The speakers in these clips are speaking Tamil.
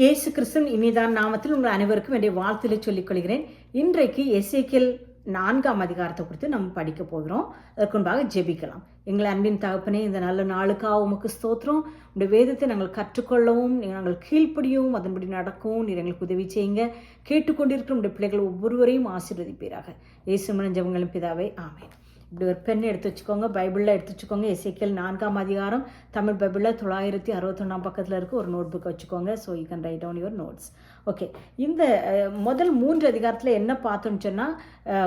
இயேசு கிறிஸ்துவின் இனிதான் நாமத்தில் உங்கள் அனைவருக்கும் என்னுடைய வாழ்த்துலை சொல்லிக் கொள்கிறேன் இன்றைக்கு எஸ்ஏக்கில் நான்காம் அதிகாரத்தை குறித்து நம்ம படிக்க போகிறோம். அதற்கு முன்பாக ஜெபிக்கலாம். எங்கள் அன்பின் தகப்பனே இந்த நல்ல நாளுக்காக உமக்கு ஸ்தோத்திரம். உடைய வேதத்தை நாங்கள் கற்றுக்கொள்ளவும் நாங்கள் கீழ்ப்படியவும் அதன்படி நடக்கவும் நீர் எங்களுக்கு உதவி செய்யுங்க. கேட்டுக்கொண்டிருக்கிற உடைய பிள்ளைகள் ஒவ்வொருவரையும் ஆசீர்வதிப்பீராக. இயேசு மனஞ்சவங்களும் பிதாவை ஆமேன். இப்படி ஒரு பென் எடுத்து வச்சுக்கோங்க பைபிளில் எடுத்து வச்சுக்கோங்க எஸ்ஏக்கியல் நான்காம் அதிகாரம் தமிழ் பைபிளில் தொள்ளாயிரத்தி அறுபத்தொன்னாம் பக்கத்தில் இருக்க ஒரு நோட் புக் வச்சுக்கோங்க so you can write down your notes okay இந்த முதல் மூன்று அதிகாரத்தில் என்ன பார்த்தோம்னு சொன்னால்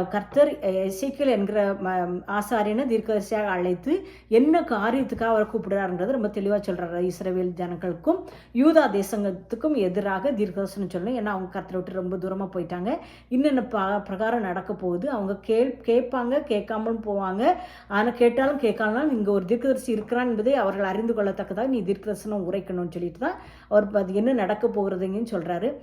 கர்த்தர் எஸ்ஏக்கியல் என்கிற ம- ஆசாரியனை தீர்க்கதரிசியாக அழைத்து என்ன காரியத்துக்காக அவரை கூப்பிடுறாருன்றது ரொம்ப தெளிவாக சொல்கிறாரு இஸ்ரவேல் ஜனங்களுக்கும் யூதா தேசத்துக்கும் எதிராக தீர்க்கதர்சனம் சொல்லணும். ஏன்னா அவங்க கர்த்தரை விட்டு ரொம்ப தூரமாக போயிட்டாங்க. இன்னென்ன ப பிரகாரம் நடக்க போகுது? அவங்க கேள் கேட்பாங்க கேட்காமலும் போவாங்க. ஆனால் கேட்டாலும் கேட்காமலும் இங்கே ஒரு தீர்க்கதரிசி இருக்கிறான் என்பதை அவர்கள் அறிந்து கொள்ளத்தக்கதாக நீ தீர்க்கதர்சனம் உரைக்கணும்னு சொல்லிட்டு தான் அவர் அது என்ன நடக்க போகிறதுங்கன்னு சொல்கிறாரு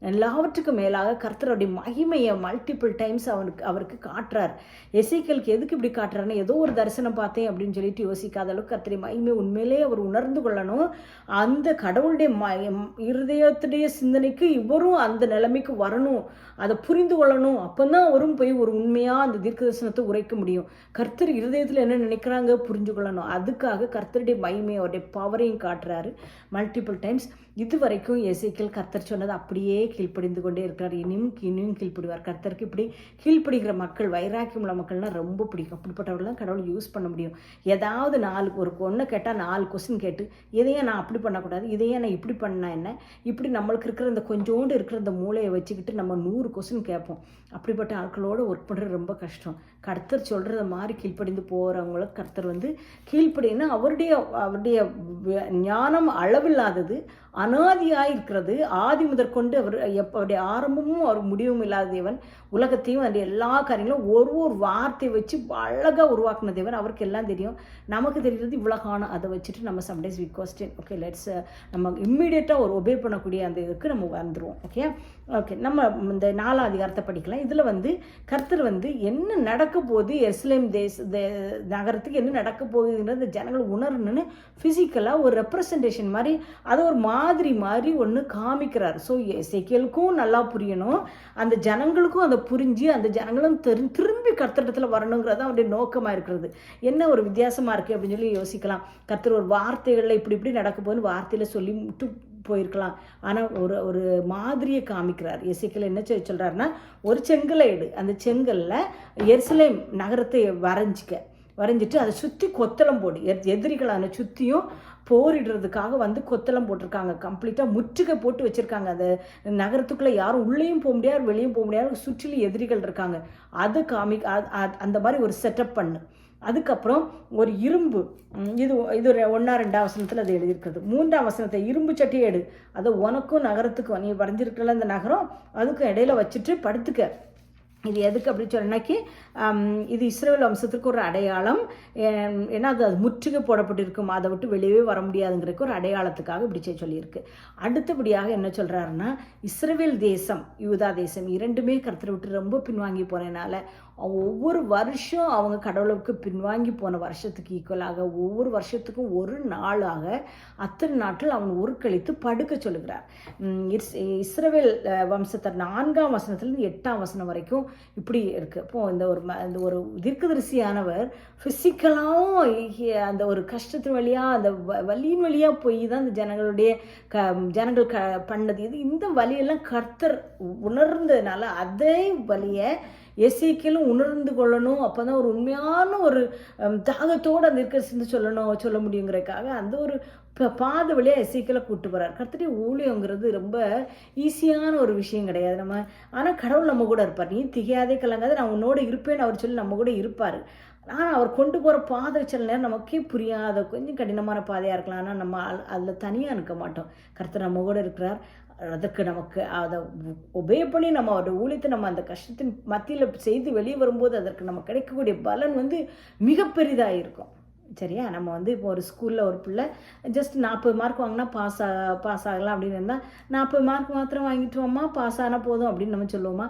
எல்லாவற்றுக்கும் மேலாக கர்த்தருடைய மகிமையை மல்டிபிள் டைம்ஸ் அவனுக்கு அவருக்கு காட்டுறார். எசைக்கலுக்கு எதுக்கு இப்படி காட்டுறாருன்னு ஏதோ ஒரு தரிசனம் பார்த்தேன் அப்படின்னு சொல்லிட்டு யோசிக்காத அளவுக்கு கர்த்தரை மகிமை உண்மையிலே அவர் உணர்ந்து கொள்ளணும். அந்த கடவுளுடைய ம இருதயத்துடைய சிந்தனைக்கு இவரும் அந்த நிலைமைக்கு வரணும். அதை புரிந்து கொள்ளணும். அப்போதான் அவரும் போய் ஒரு உண்மையாக அந்த தீர்க்க தரிசனத்தை உரைக்க முடியும். கர்த்தர் இருதயத்தில் என்ன நினைக்கிறாங்க? புரிஞ்சு கொள்ளணும். அதுக்காக கர்த்தருடைய மகிமையை அவருடைய பவரையும் காட்டுறாரு. மல்டிபிள் டைம்ஸ் இது வரைக்கும் எசைக்கல் கர்த்தர் சொன்னது அப்படியே கீழ்ப்படிந்து கொண்டே இருக்கிறார். இனியும் இனியும் கீழ்ப்படிவார். கர்த்தருக்கு இப்படி கீழ்ப்படுகிற மக்கள் வைராக்கியம் உள்ள மக்கள்லாம் ரொம்ப பிடிக்கும். அப்படிப்பட்டவர்கள்லாம் கடவுள் யூஸ் பண்ண முடியும். ஏதாவது நாலு ஒரு ஒன்று கேட்டால் நாலு கொஸ்டின் கேட்டு இதையே நான் அப்படி பண்ணக்கூடாது இதையே நான் இப்படி பண்ணால் என்ன? இப்படி நம்மளுக்கு இருக்கிற இந்த கொஞ்சோண்டு இருக்கிற இந்த மூளையை வச்சுக்கிட்டு நம்ம நூறு கொஸ்டின் கேட்போம். அப்படிப்பட்ட ஆட்களோட ஒர்க் பண்ணுறது ரொம்ப கஷ்டம். கர்த்தர் சொல்கிறத மாதிரி கீழ்ப்படிந்து போகிறவங்களுக்கு கர்த்தர் வந்து கீழ்ப்படினா அவருடைய அவருடைய ஞானம் அளவில்லாதது அனாதியாக இருக்கிறது ஆதி முதற்கொண்டு அவர் எப்போ அவருடைய ஆரம்பமும் அவர் முடிவும் இல்லாத தேவன். உலகத்தையும் அந்த எல்லா காரியங்களும் ஒரு ஒரு வார்த்தை வச்சு அழகாக உருவாக்குன தேவன். அவருக்கு எல்லாம் தெரியும். நமக்கு தெரிகிறது இவ்வளோ அதை வச்சுட்டு நம்ம sometimes we question okay let's நம்ம இம்மிடியேட்டாக ஒரு ஒபே பண்ணக்கூடிய அந்த இதுக்கு நம்ம வந்துடுவோம் ஓகே ஓகே நம்ம இந்த நாலாம் அதிகாரத்தை படிக்கலாம். இதில் வந்து கர்த்தர் வந்து என்ன நடக்க போகுது? எஸ்லேம் தேச தே- நகரத்துக்கு என்ன நடக்க போகுதுன்றது ஜனங்கள் உணரணும்னு ஃபிசிக்கலாக ஒரு ரெப்ரசன்டேஷன் மாதிரி அதை ஒரு மாதிரி மாதிரி ஒன்று காமிக்கிறார். ஸோ எசைக்கியலுக்கும் நல்லா புரியணும். அந்த ஜனங்களுக்கும் அதை புரிஞ்சு அந்த ஜனங்களும் தெரி திரும்பி கர்த்தரிடத்தில் வரணுங்கிறது அவருடைய நோக்கமாக இருக்கிறது. என்ன ஒரு வித்தியாசமாக இருக்குது அப்படின்னு சொல்லி யோசிக்கலாம். கர்த்தர் ஒரு வார்த்தைகளில் இப்படி இப்படி நடக்க போகுதுன்னு வார்த்தையில் சொல்லி போயிருக்கலாம். ஆனால் ஒரு ஒரு மாதிரியை காமிக்கிறார். எசைக்கில் என்ன சொல் சொல்கிறாருன்னா ஒரு செங்கலை எடு அந்த செங்கலில் எருசலேம் நகரத்தை வரைஞ்சிக்க. வரைஞ்சிட்டு அதை சுற்றி கொத்தளம் போடு. எத் எதிரிகளான சுற்றியும் போரிடுறதுக்காக வந்து கொத்தளம் போட்டிருக்காங்க. கம்ப்ளீட்டாக முற்றுகை போட்டு வச்சுருக்காங்க. அந்த நகரத்துக்குள்ளே யாரும் உள்ளேயும் போக முடியாது வெளியும் போக முடியாது. சுற்றிலும் எதிரிகள் இருக்காங்க. அது காமி அந்த மாதிரி ஒரு செட்டப் பண்ணு. அதுக்கப்புறம் ஒரு இரும்பு இது இது ஒரு ஒன்றா ரெண்டாம் வசனத்தில் அது எழுதியிருக்கிறது. மூன்றாம் வசனத்தை இரும்பு சட்டியை எடு. அதை உனக்கும் நகரத்துக்கும் நீ வரைஞ்சிருக்கல அந்த நகரம் அதுக்கும் இடையில வச்சுட்டு படுத்துக்க. இது எதுக்கு அப்படி சொன்னாக்கி இது இஸ்ரேல் வம்சத்துக்கு ஒரு அடையாளம். ஏன்னா அது அது முற்றுகை போடப்பட்டிருக்கும் அதை விட்டு வெளியவே வர முடியாதுங்கிறதுக்கு ஒரு அடையாளத்துக்காக இப்படி செய்ய சொல்லியிருக்கு. அடுத்தபடியாக என்ன சொல்கிறாருன்னா இஸ்ரேல் தேசம் யூதா தேசம் இரண்டுமே கருத்தில் விட்டு ரொம்ப பின்வாங்கி போனதுனால அவங்க ஒவ்வொரு வருஷம் அவங்க கடவுளுக்கு பின்வாங்கி போன வருஷத்துக்கு ஈக்குவலாக ஒவ்வொரு வருஷத்துக்கும் ஒரு நாளாக அத்தனை நாட்கள் அவன் கழித்து படுக்க சொல்லுகிறார். இஸ் இஸ்ரவேல் வம்சத்தர் நான்காம் வசனத்துலேருந்து எட்டாம் வசனம் வரைக்கும் இப்படி இருக்குது இப்போ இந்த ஒரு ம- இந்த ஒரு தீர்க்கதரிசியானவர் ஃபிசிக்கலாகவும் அந்த ஒரு கஷ்டத்தின் வழியாக அந்த வ- வலியின் வழியாக போய் தான் அந்த ஜனங்களுடைய க ஜனங்கள் க பண்ணது. இது இந்த வழியெல்லாம் கர்த்தர் உணர்ந்ததுனால அதே வழியை எசேக்கியலும் உணர்ந்து கொள்ளணும். அப்போ தான் ஒரு உண்மையான ஒரு தாகத்தோடு அந்த இருக்கிற சிந்து சொல்லணும் சொல்ல முடியுங்கிறதுக்காக அந்த ஒரு ப- பாத வழியாக எசேக்கியலை கூப்பிட்டு போகிறார் கர்த்தருடைய ஊழியங்கிறது ரொம்ப ஈஸியான ஒரு விஷயம் கிடையாது. நம்ம ஆனால் கடவுள் நம்ம கூட இருப்பார். நீ திகையாதே கலங்காத நான் உன்னோட இருப்பேன்னு அவர் சொல்லி நம்ம கூட இருப்பார். ஆனால் அவர் கொண்டு போகிற பாதை சில நேரம் நமக்கே புரியாத கொஞ்சம் கடினமான பாதையாக இருக்கலாம். ஆனால் நம்ம அதில் தனியாக இருக்க மாட்டோம். கர்த்தர் நம்ம கூட இருக்கிறார். அதற்கு நமக்கு அதை ஒபே பண்ணி நம்ம அவருடைய ஊழியத்தை நம்ம அந்த கஷ்டத்தின் மத்தியில் செய்து வெளியே வரும்போது அதற்கு நமக்கு கிடைக்கக்கூடிய பலன் வந்து மிகப்பெரிதாக இருக்கும். சரியா? நம்ம வந்து இப்போ ஒரு ஸ்கூலில் ஒரு பிள்ளை ஜஸ்ட் நாற்பது மார்க் வாங்கினா பாஸ் ஆ பாஸ் ஆகலாம் அப்படின்னு இருந்தால் நாற்பது மார்க் மாத்திரம் வாங்கிட்டுவோமா பாஸ் ஆனால் போதும் அப்படின்னு நம்ம சொல்லுவோமா?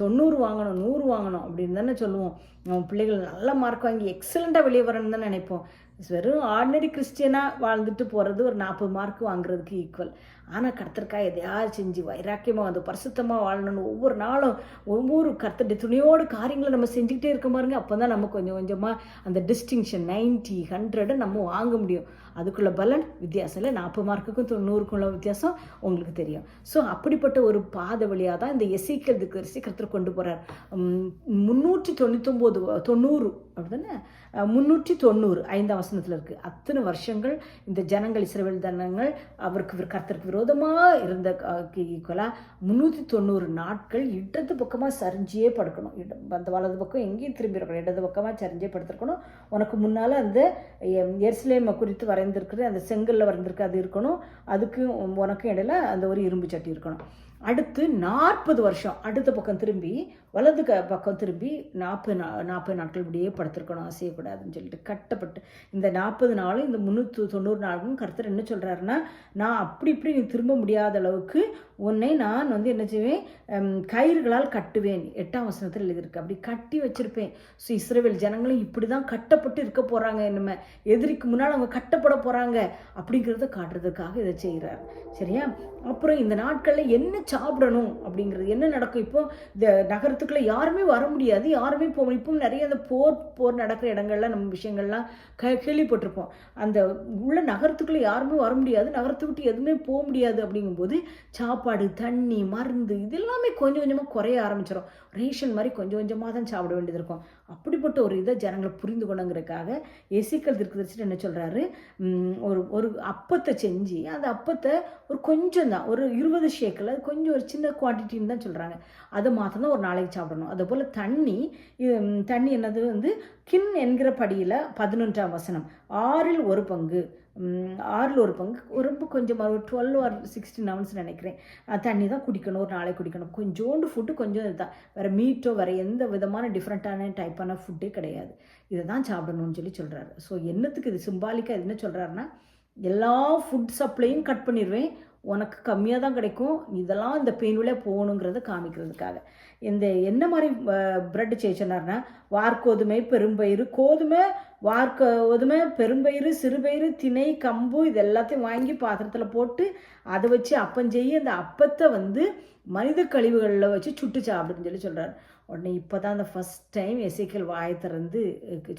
தொண்ணூறு வாங்கணும் நூறு வாங்கணும் அப்படின்னு தானே சொல்லுவோம். நம்ம பிள்ளைகள் நல்ல மார்க் வாங்கி எக்ஸலண்ட்டாக வெளியே வரணும்னு தான் நினைப்போம். வெறும் ஆர்டினரி கிறிஸ்டியனாக வாழ்ந்துட்டு போகிறது ஒரு நாற்பது மார்க் வாங்குறதுக்கு ஈக்குவல் ஆனால் கர்த்தருக்காக எதையாவது செஞ்சு வைராக்கியமாக வந்து பரிசுத்தமாக வாழணும்னு ஒவ்வொரு நாளும் ஒவ்வொரு கர்த்தருடைய துணியோடு காரியங்களை நம்ம செஞ்சுக்கிட்டே இருக்க பாருங்க. அப்போ தான் நம்ம கொஞ்சம் கொஞ்சமாக அந்த டிஸ்டிங்ஷன் நைன்ட்டி ஹண்ட்ரடை நம்ம வாங்க முடியும். அதுக்குள்ள பலன் வித்தியாசம் இல்லை. நாற்பது மார்க்குக்கும் தொண்ணூறுக்கும் உள்ள வித்தியாசம் உங்களுக்கு தெரியும். ஸோ அப்படிப்பட்ட ஒரு பாதை வழியாக தான் இந்த எசிக்கல் திக்கரிசி கொண்டு போகிறார் முந்நூற்றி தொண்ணூத்தொம்போது தொண்ணூறு அப்படிதானே? அஹ், முந்நூற்றி தொண்ணூறு ஐந்தாம் வசனத்தில் இருக்குது அத்தனை வருஷங்கள் இந்த ஜனங்கள் இஸ்ரவேல் ஜனங்கள் அவருக்கு கர்த்தருக்கு விரோதமாக இருந்த ஈக்குவலாக முந்நூற்றி தொண்ணூறு நாட்கள் இடது பக்கமாக சரிஞ்சே படுக்கணும். அந்த வலது பக்கம் எங்கேயும் திரும்பி இருக்கணும். இடது பக்கமாக சரிஞ்சே படுத்திருக்கணும். உனக்கு முன்னால் அந்த எம், குறித்து வரைந்திருக்கிற அந்த செங்கல்ல வரைந்திருக்கு அது இருக்கணும். அதுக்கு உனக்கும் இடையில அந்த ஒரு இரும்பு சட்டி இருக்கணும். அடுத்து நாற்பது வருஷம் அடுத்த பக்கம் திரும்பி வலது க பக்கம் திரும்பி நாற்பது நா நாற்பது நாட்கள் இப்படியே படுத்திருக்கணும் அசையக்கூடாதுன்னு சொல்லிட்டு கட்டப்பட்டு இந்த நாற்பது நாளும் இந்த முந்நூற்று தொண்ணூறு நாளும் கருத்தர் என்ன சொல்கிறாருன்னா நான் அப்படி இப்படி நீ திரும்ப முடியாத அளவுக்கு உன்னை நான் வந்து என்ன செய்வேன் கயிறுகளால் கட்டுவேன். எட்டாம் வசனத்தில் எழுதியிருக்கு. அப்படி கட்டி வச்சுருப்பேன். ஸோ இஸ்ரேவேல் ஜனங்களும் இப்படி தான் கட்டப்பட்டு இருக்க போகிறாங்க என்னமே எதிரிக்கு முன்னால் அவங்க கட்டப்பட போகிறாங்க அப்படிங்கிறத காட்டுறதுக்காக இதை செய்கிறார் சரியா? அப்புறம் இந்த நாட்களில் என்ன சாப்பிடணும் அப்படிங்கிறது என்ன நடக்கும்? இப்போ இந்த நகரத்துக்குள்ளே யாருமே வர முடியாது. யாருமே போக இப்போ நிறைய அந்த போர் போர் நடக்கிற இடங்கள்ல நம்ம விஷயங்கள்லாம் க கேள்விப்பட்டிருப்போம். அந்த உள்ள நகரத்துக்குள்ளே யாருமே வர முடியாது. நகரத்தை விட்டு எதுவுமே போக முடியாது அப்படிங்கும்போது சாப்பாடு தண்ணி மருந்து இது எல்லாமே கொஞ்சம் கொஞ்சமாக குறைய ஆரம்பிச்சிடும் ரேஷன் மாதிரி கொஞ்சம் கொஞ்சமாக தான் சாப்பிட வேண்டியது இருக்கும். அப்படிப்பட்ட ஒரு இதை ஜனங்களை புரிந்து கொண்டுங்கிறதுக்காக எசிக்கல் திருக்குதரிசிட்டு என்ன சொல்கிறாரு ஒரு ஒரு அப்பத்தை செஞ்சு அந்த அப்பத்தை ஒரு கொஞ்சம் தான் ஒரு இருபது ஷேக்கில் கொஞ்சம் ஒரு சின்ன குவான்டிட்டின்னு தான் சொல்கிறாங்க அதை மாத்திரம் தான் ஒரு நாளைக்கு சாப்பிடணும். அதே போல் தண்ணி தண்ணி என்னது வந்து கின் என்கிற படியில் பதினொன்றாம் வசனம். ஆறில் ஒரு பங்கு. ஆறில் ஒரு பங்கு. ரொம்ப கொஞ்சம் ஒரு டுவெல் ஆர் சிக்ஸ்டீன் ஹவர்ஸ் நினைக்கிறேன். தண்ணி தான் குடிக்கணும். ஒரு நாளைக்கு குடிக்கணும். கொஞ்சோண்டு ஃபுட்டு கொஞ்சம் இதுதான். வேறு மீட்டோ வேறு எந்த விதமான டிஃப்ரெண்ட்டான டைப்பான ஃபுட்டே கிடையாது. இதை தான் சாப்பிடணும்னு சொல்லி சொல்கிறாரு ஸோ என்னத்துக்கு இது சிம்பாலிக்காக என்ன சொல்கிறாருன்னா எல்லா ஃபுட் சப்ளையும் கட் பண்ணிடுவேன் உனக்கு கம்மியாக தான் கிடைக்கும். இதெல்லாம் இந்த பெயின் வழியாக போகணுங்கிறத காமிக்கிறதுக்காக. இந்த என்ன மாதிரி பிரெட் சேச்சனார்னா சொன்னார்னா வார்கோதுமை பெரும்பயிறு கோதுமை வார்கோதுமை பெரும்பயிறு சிறுபயிறு திணை கம்பு இது எல்லாத்தையும் வாங்கி பாத்திரத்தில் போட்டு அதை வச்சு அப்பம் செய்ய அந்த அப்பத்தை வந்து மனித கழிவுகளில் வச்சு சுட்டு சாப்பிடுன்னு சொல்லி சொல்கிறார் உடனே இப்போ தான் அந்த ஃபஸ்ட் டைம் எசைக்கல் வாயை திறந்து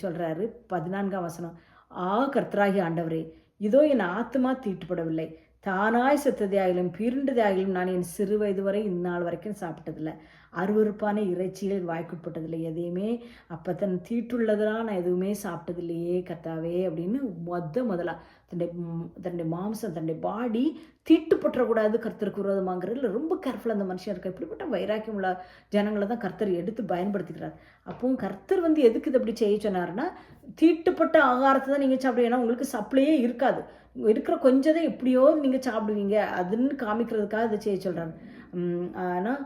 சொல்கிறாரு பதினான்காம் வசனம். ஆ கர்த்தராகி ஆண்டவரே இதோ என் ஆத்மா தீட்டுப்படவில்லை. தானாய் செத்ததையாகிலும் பீருண்டதையாகிலும் நான் என் சிறு வயது வரை இந்நாள் வரைக்கும் சாப்பிட்டதில்லை. அருவருப்பான இறைச்சிகள் வாய்க்குட்பட்டதில்லை. எதையுமே அப்போ தன் தீட்டுள்ளதெல்லாம் நான் எதுவுமே சாப்பிட்டதில்லையே கர்த்தாவே அப்படின்னு மொத முதலாக தன்னுடைய தன்னுடைய மாம்சம் தன்னுடைய பாடி தீட்டுப்பட்டுறக்கூடாது கர்த்தருக்கு விரோதமாங்கிறதுல ரொம்ப கேர்ஃபுல்லாக அந்த மனுஷன் இருக்க இப்படிப்பட்ட வைராக்கியம் உள்ள ஜனங்களை தான் கர்த்தர் எடுத்து பயன்படுத்திக்கிறார். அப்போவும் கர்த்தர் வந்து எதுக்கு இது அப்படி செய்ய சொன்னார்னா தீட்டுப்பட்ட ஆகாரத்தை தான் நீங்கள் சாப்பிடுவீங்க. ஏன்னா உங்களுக்கு சப்ளையே இருக்காது. இருக்கிற கொஞ்சதை எப்படியோ நீங்கள் சாப்பிடுவீங்க. அதுன்னு காமிக்கிறதுக்காக இதை செய்ய சொல்கிறாங்க ஆனால்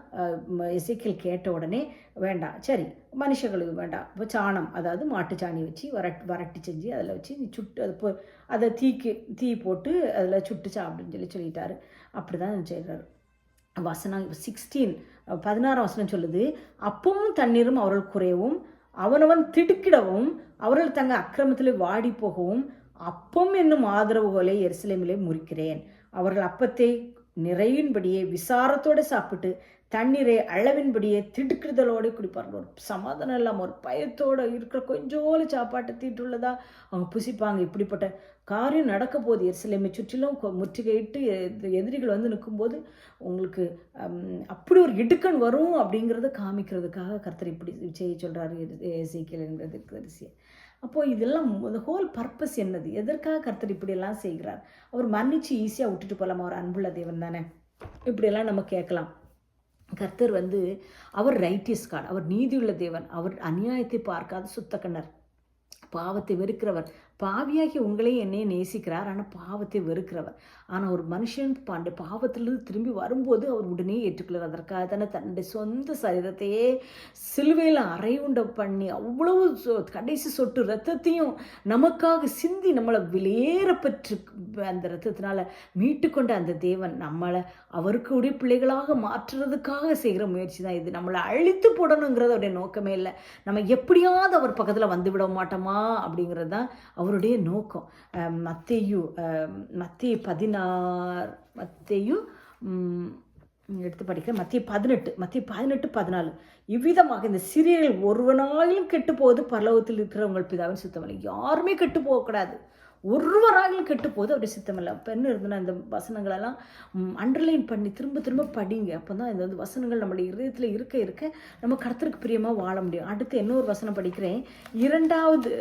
இசைக்கல் கேட்ட உடனே வேண்டாம் சரி மனுஷங்களுக்கு வேண்டாம். இப்போ சாணம் அதாவது மாட்டு சாணி வச்சு வரட் வரட்டி செஞ்சு அதில் வச்சு நீ சுட்டு அது போ அதை தீக்கு தீ போட்டு அதில் சுட்டு சாப்பிடுன்னு சொல்லி சொல்லிட்டாரு. அப்படி தான் செய்கிறாரு வசனம் சிக்ஸ்டீன் பதினாறாம் வசனம் சொல்லுது அப்பவும் தண்ணீரும் அவர்கள் குறையவும் அவனவன் திடுக்கிடவும் அவர்கள் தங்க அக்கிரமத்தில் வாடி போகவும் அப்பம் என்னும் ஆதரவுகளை எருசலேமிலே முறிக்கிறேன். அவர்கள் அப்பத்தை நிறையின்படியே விசாரத்தோடு சாப்பிட்டு தண்ணீரை அளவின்படியே திடுக்குதலோடு குடிப்பார்கள். ஒரு சமாதானம் இல்லாமல் ஒரு பயத்தோடு இருக்கிற கொஞ்சோடு சாப்பாட்டை தீட்டுள்ளதா? அவங்க புசிப்பாங்க. இப்படிப்பட்ட காரியம் நடக்க போது எருசலேமை சுற்றிலும் முற்றுகையிட்டு எதிரிகள் வந்து நிற்கும்போது உங்களுக்கு அப்படி ஒரு இடுக்கண் வரும் அப்படிங்கிறத காமிக்கிறதுக்காக கர்த்தர் இப்படி செய்ய சொல்கிறாரு எசைக்கல்ங்கிறது கரிசியை அப்போது இதெல்லாம் இந்த ஹோல் பர்பஸ் என்னது? எதற்காக கர்த்தர் இப்படியெல்லாம் செய்கிறார்? அவர் மன்னிச்சு ஈஸியாக விட்டுட்டு போகலாமா அவர் அன்புள்ள தேவன் தானே? இப்படியெல்லாம் நம்ம கேட்கலாம். கர்த்தர் வந்து அவர் ரைட்டியஸ் கார்டு அவர் நீதியுள்ள தேவன் அவர் அநியாயத்தை பார்க்காத சுத்தக்கண்ணர் பாவத்தை வெறுக்கிறவர். பாவியாகி உங்களையும் என்னையும் நேசிக்கிறார். ஆனால் பாவத்தை வெறுக்கிறவர். ஆனால் ஒரு மனுஷன் பாண்ட பாவத்திலிருந்து திரும்பி வரும்போது அவர் உடனே ஏற்றுக்கொள்ளார் அதற்காக தானே தன்னுடைய சொந்த சரீரத்தையே சிலுவையில் அரையுண்ட பண்ணி அவ்வளவு சொ- கடைசி சொட்டு ரத்தத்தையும் நமக்காக சிந்தி நம்மளை வெளியேறப்பற்று அந்த ரத்தத்தினால மீட்டுக்கொண்ட அந்த தேவன் நம்மளை அவருக்கு உடைய பிள்ளைகளாக மாற்றுறதுக்காக செய்கிற முயற்சி தான் இது. நம்மளை அழித்து போடணுங்கிறது அவருடைய நோக்கமே இல்லை. நம்ம எப்படியாவது அவர் பக்கத்தில் வந்து விட மாட்டோமா அப்படிங்கிறது தான் அவர் அவருடைய நோக்கம். மத்தையு மத்திய பதினாறு மத்தையு எடுத்து படிக்கிறேன். மத்திய பதினெட்டு மத்திய பதினெட்டு பதினாலு. இவ்விதமாக இந்த சிறியர்கள் ஒருவனாலும் கெட்டு போவது பரலோகத்தில் இருக்கிற பிதாவின் சுத்தமில்லை யாருமே கெட்டு போகக்கூடாது. ஒருவராக கெட்டு போது அப்படி சித்தமில்லை பெண் இருந்தனா இந்த வசனங்களெல்லாம் அண்டர்லைன் பண்ணி திரும்ப திரும்ப படிங்க. அப்போ தான் இந்த வந்து வசனங்கள் நம்மளுடைய இதயத்தில் இருக்க இருக்க நம்ம கடத்தருக்கு பிரியமாக வாழ முடியும். அடுத்து இன்னொரு வசனம் படிக்கிறேன். இரண்டாவது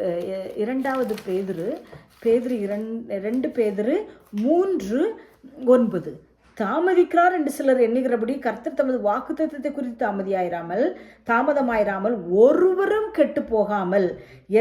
இரண்டாவது பேதிரு பேதிரு இரண்டு ரெண்டு பேதிரு மூன்று ஒன்பது. தாமதிக்கிறார் என்று சிலர் எண்ணுகிறபடி கர்த்தர் தமது வாக்குத்தத்தத்தை குறித்து தாமதியாயிராமல் தாமதமாயிராமல் ஒருவரும் கெட்டு போகாமல்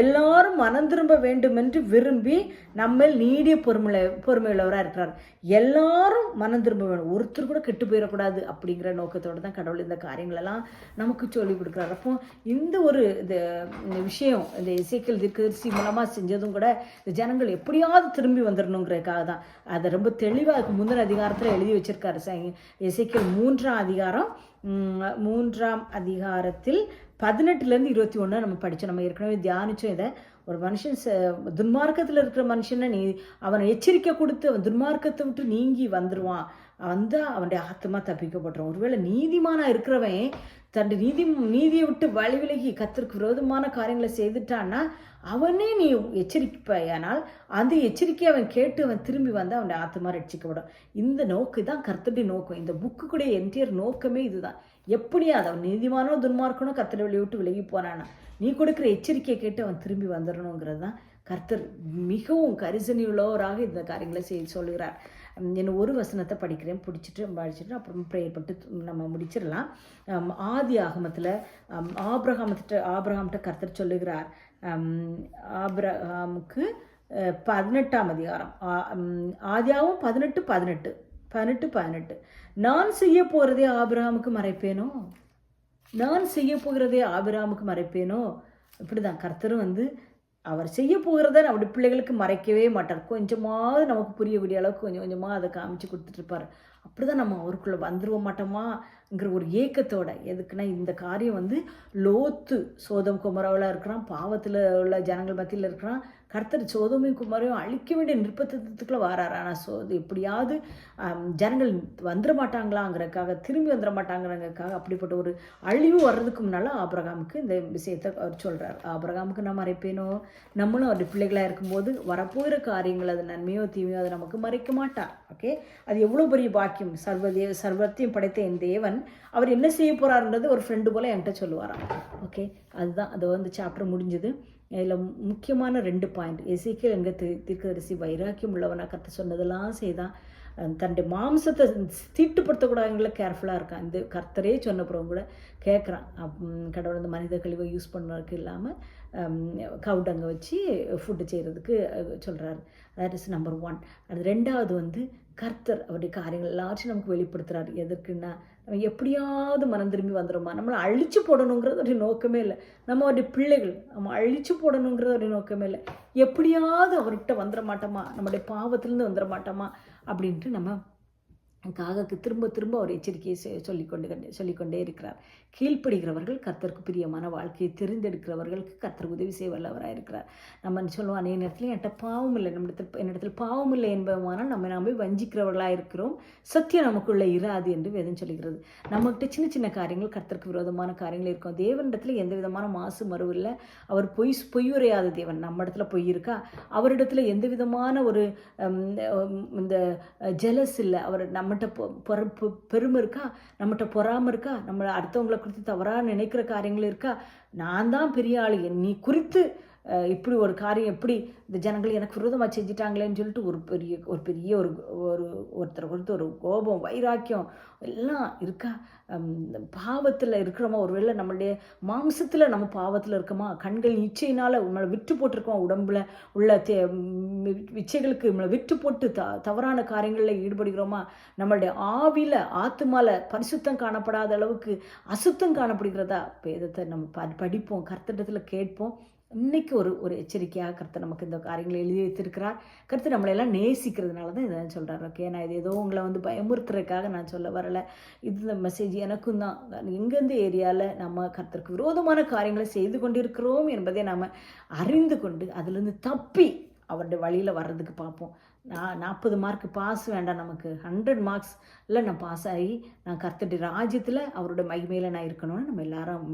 எல்லாரும் மனம் திரும்ப வேண்டும் என்று விரும்பி நம்ம நீடிய பொறுமை பொறுமையுள்ளவராக இருக்கிறார். எல்லாரும் மனம் திரும்ப வேண்டும் ஒருத்தர் கூட கெட்டு போயிடக்கூடாது அப்படிங்கிற நோக்கத்தோடு தான் கடவுள் இந்த காரியங்களெல்லாம் நமக்கு சொல்லிக் கொடுக்குறாரு. அப்போ இந்த ஒரு இது இந்த விஷயம் இந்த இசைக்கல் தீர்க்கதரிசி மூலமாக செஞ்சதும் கூட இந்த ஜனங்கள் எப்படியாவது திரும்பி வந்துடணுங்கிறதுக்காக தான். அதை ரொம்ப தெளிவாக முந்தின அதிகாரத்தில் எழுதி வச்சிருக்காரு. ச- இசைக்கல் மூன்றாம் அதிகாரம் மூன்றாம் அதிகாரத்தில் பதினெட்டுலேருந்து இருபத்தி ஒன்று நம்ம படித்தோம் நம்ம ஏற்கனவே தியானிச்சோம் இதை. ஒரு மனுஷன் ச துன்மார்க்கத்தில் இருக்கிற மனுஷனை நீ அவனை எச்சரிக்கை கொடுத்து அவன் துன்மார்க்கத்தை விட்டு நீங்கி வந்துடுவான் வந்தால் அவனுடைய ஆத்மா தப்பிக்கப்பட்டுரும். ஒருவேளை நீதிமானா இருக்கிறவன் தன் நீதி நீதியை விட்டு வழி விலகி கத்திற்கு விரோதமான காரியங்களை செய்துட்டான்னா அவனே நீ எச்சரிப்பையானால் அந்த எச்சரிக்கையை அவன் கேட்டு அவன் திரும்பி வந்து அவனை ஆத்மா ரட்சிக்கப்படும். இந்த நோக்கு தான் கர்த்தருடைய நோக்கம். இந்த புக்குடைய என்டையர் நோக்கமே இதுதான். எப்படியாவது அவன் நீதிமானோ துன்மார்க்கனோ கர்த்தரை வெளியே விட்டு விலகி போனானா நீ கொடுக்குற எச்சரிக்கையை கேட்டு அவன் திரும்பி வந்துடணுங்கிறது தான் கர்த்தர் மிகவும் கரிசனையுள்ளவராக இந்த காரியங்களை செய்ய சொல்கிறார் என்ன ஒரு வசனத்தை படிக்கிறேன் பிடிச்சிட்டு படிச்சுட்டு அப்புறம் ப்ரேயர் பட்டு நம்ம முடிச்சிடலாம். ஆதி ஆகமத்தில் ஆபிரகாமத்திட்ட ஆபிரகாம்கிட்ட கர்த்தர் சொல்லுகிறார். ஆபிரகாமுக்கு பதினெட்டாம் அதிகாரம். ஆதியாவும் பதினெட்டு பதினெட்டு. பதினெட்டு பதினெட்டு. நான் செய்ய போகிறதே ஆபிரகாமுக்கு மறைப்பேனோ? நான் செய்ய போகிறதே ஆபிரகாமுக்கு மறைப்பேனோ? இப்படிதான். கர்த்தரும் வந்து அவர் செய்ய போகிறத நம்முடைய பிள்ளைகளுக்கு மறைக்கவே மாட்டார். கொஞ்சமாவது நமக்கு புரியக்கூடிய அளவுக்கு கொஞ்சம் கொஞ்சமாக அதை காமிச்சு கொடுத்துட்டு அப்படிதான் நம்ம அவருக்குள்ளே வந்துருவ மாட்டோமாங்கிற ஒரு ஏக்கத்தோட. எதுக்குன்னா இந்த காரியம் வந்து லோத்து சோதம் குமராவில் இருக்கிறான் பாவத்தில் உள்ள ஜனங்கள் மத்தியில் இருக்கிறான் கர்த்தர் சோதமையும் குமாரையும் அழிக்க வேண்டிய நிர்பந்தத்துக்குள்ளே வாரார்? ஆனால் சோ இது எப்படியாவது ஜனங்கள் வந்துட மாட்டாங்களாங்கிறக்காக திரும்பி வந்துட மாட்டாங்கிறதுக்காக அப்படிப்பட்ட ஒரு அழிவு வர்றதுக்கு முன்னால் ஆபிரகாமுக்கு இந்த விஷயத்தை அவர் சொல்கிறார் ஆபிரகாமுக்கு நான் மறைப்பேனோ? நம்மளும் அவருடைய பிள்ளைகளாக இருக்கும்போது வரப்போகிற காரியங்கள் அது நன்மையோ தீமையோ அதை நமக்கு மறைக்க மாட்டார் ஓகே? அது எவ்வளோ பெரிய பாக்கியம். சர்வதே சர்வத்தையும் படைத்த என் தேவன் அவர் என்ன செய்ய போகிறாருன்றது ஒரு ஃப்ரெண்டு போல் என்கிட்ட சொல்லுவாராம். ஓகே? அதுதான் அது வந்து சாப்டர் முடிஞ்சது. இதில் முக்கியமான ரெண்டு பாயிண்ட் எசிக்கல் என்கிற தி தீர்க்கதரிசி வைராக்கியம் உள்ளவனாக கற்று சொன்னதெல்லாம் செய்தான். தன்னுடைய மாம்சத்தை தீட்டுப்படுத்தக்கூடாதுங்கள கேர்ஃபுல்லாக இருக்கான். இந்த கர்த்தரே சொன்னப்புறம் கூட கேட்குறான் கடவுள் அந்த மனித கழிவை யூஸ் பண்ணுறதுக்கு இல்லாமல் கவுடங்க வச்சு ஃபுட்டு செய்கிறதுக்கு சொல்கிறாரு தட் இஸ் நம்பர் ஒன் அது ரெண்டாவது வந்து கர்த்தர் அவருடைய காரியங்கள் எல்லாத்தையும் நமக்கு வெளிப்படுத்துகிறார் எதற்குன்னா எப்படியாவது மனம் திரும்பி வந்துடுமா நம்மளை அழிச்சு போடணுங்கிறது ஒரு நோக்கமே இல்லை. நம்ம அவருடைய பிள்ளைகள் நம்ம அழிச்சு போடணுங்கிறது ஒரு நோக்கமே இல்லை. எப்படியாவது அவர்கிட்ட வந்துட மாட்டோமா? நம்முடைய பாவத்திலேருந்து வந்துட மாட்டோமா? அப்படின்ட்டு நம்ம காகக்கு திரும்ப திரும்ப அவர் எச்சரிக்கையை சொல்லிக்கொண்டு சொல்லிக்கொண்டே இருக்கிறார். கீழ்ப்படுகிறவர்கள் கத்தருக்கு பிரியமான வாழ்க்கையை தெரிந்தெடுக்கிறவர்களுக்கு கத்தர் உதவி செய்ய வல்லவராக இருக்கிறார். நம்ம சொல்லுவோம் அநேக நேரத்தில் என்கிட்ட பாவம் இல்லை. நம்மிடத்தில் என்னிடத்தில் பாவம் இல்லை என்பதுமானால் நம்ம நாமே வஞ்சிக்கிறவர்களாக இருக்கிறோம். சத்தியம் நமக்குள்ள இராது என்று வேதம் சொல்லுகிறது. நம்மகிட்ட சின்ன சின்ன காரியங்கள் கத்தருக்கு விரோதமான காரியங்கள் இருக்கும். தேவனிடத்தில் எந்த விதமான மாசு மறுவு இல்லை. அவர் பொய் பொய்யுரையாத தேவன். நம்ம இடத்துல பொய் இருக்கா? அவரிடத்துல எந்த விதமான ஒரு இந்த ஜெலஸ் இல்லை. அவர் நம்மகிட்ட பொ- பொற பெருமை இருக்கா? நம்மகிட்ட பொறாமல் இருக்கா? நம்ம அடுத்தவங்களை குறித்து தவறாக நினைக்கிற காரியங்கள் இருக்கா? நான் தான் பெரிய ஆள். நீ குறித்து இப்படி ஒரு காரியம் எப்படி இந்த ஜனங்கள் எனக்கு விரோதமாக செஞ்சிட்டாங்களேன்னு சொல்லிட்டு ஒரு பெரிய ஒரு பெரிய ஒரு ஒரு ஒருத்தர் ஒருத்தர் ஒரு கோபம் வைராக்கியம் எல்லாம் இருக்கா? பாவத்தில் இருக்கிறோமா? ஒருவேளை நம்மளுடைய மாம்சத்தில் நம்ம பாவத்தில் இருக்கோமா? கண்கள் இச்சையினால் நம்மளை விட்டு போட்டிருக்கோம்? உடம்பில் உள்ள தே இச்சைகளுக்கு நம்மளை விட்டு போட்டு த தவறான காரியங்களில் ஈடுபடுகிறோமா? நம்மளுடைய ஆவியில் ஆத்துமால பரிசுத்தம் காணப்படாத அளவுக்கு அசுத்தம் காணப்படுகிறதா? வேதத்தை நம்ம ப படிப்போம் கர்த்தட்டத்தில் கேட்போம். இன்னைக்கு ஒரு ஒரு எச்சரிக்கையாக கருத்து நமக்கு இந்த காரியங்களை எழுதி வைத்திருக்கிறார். கருத்து நம்மளை எல்லாம் நேசிக்கிறதுனால தான் இதை சொல்கிறார் ஓகே நான் இது ஏதோ உங்களை வந்து பயமுறுத்துறதுக்காக நான் சொல்ல வரலை. இது இந்த மெசேஜ் எனக்கும் தான். எங்கெந்த ஏரியாவில் நம்ம கருத்திற்கு விரோதமான காரியங்களை செய்து கொண்டிருக்கிறோம் என்பதை நாம் அறிந்து கொண்டு அதுலேருந்து தப்பி அவருடைய வழியில் வர்றதுக்கு பார்ப்போம். நான் நாற்பது மார்க் பாஸ் வேண்டாம் நமக்கு. ஹண்ட்ரட் மார்க்ஸில் நான் பாஸ் ஆகி நான் கர்த்தருடைய ராஜ்யத்தில் அவரோட மகிமையில் நான் இருக்கணும்னு நம்ம எல்லாரும்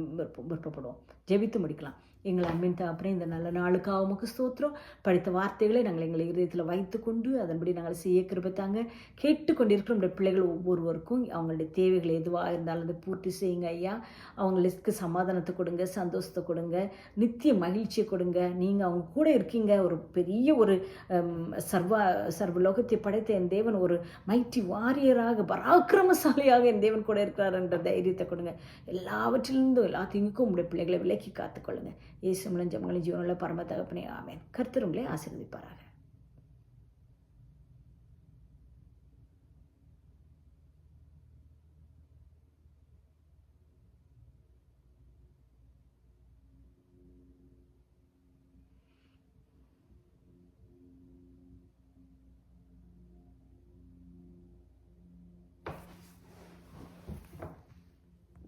விருப்பப்படுவோம். ஜெபித்து முடிக்கலாம். எங்கள் அன்பின் தகப்பனே இந்த நல்ல நாளுக்காக உமக்கு ஸ்தோத்திரம். படித்த வார்த்தைகளை நாங்கள் எங்கள் இதயத்தில் வைத்துக்கொண்டு அதன்படி நாங்கள் செய்ய கிருபத்தாங்க. கேட்டுக்கொண்டிருக்கிற நம்முடைய பிள்ளைகள் ஒவ்வொருவருக்கும் அவங்களுடைய தேவைகள் எதுவாக இருந்தாலும் அதை பூர்த்தி செய்யுங்க ஐயா. அவங்களுக்கு சமாதானத்தை கொடுங்க சந்தோஷத்தை கொடுங்க நித்திய மகிழ்ச்சியை கொடுங்க. நீங்கள் அவங்க கூட இருக்கீங்க. ஒரு பெரிய ஒரு சர்வா சர்வ சர்வலோகத்தை படைத்த என் தேவன் ஒரு மைட்டி வாரியராக பராக்கிரமசாலியாக என் தேவன் கூட இருக்கிறார் என்ற தைரியத்தை கொடுங்க. எல்லாவற்றிலிருந்தும் எல்லாத்தையும் உங்களுடைய பிள்ளைகளை விலக்கி காத்துக்கொள்ளுங்க. இயேசு மூலம் ஜமங்களின் ஜீவனுள்ள பரம தகப்பனே ஆமேன். கர்த்தர் உங்களை ஆசீர்வதிப்பாராக.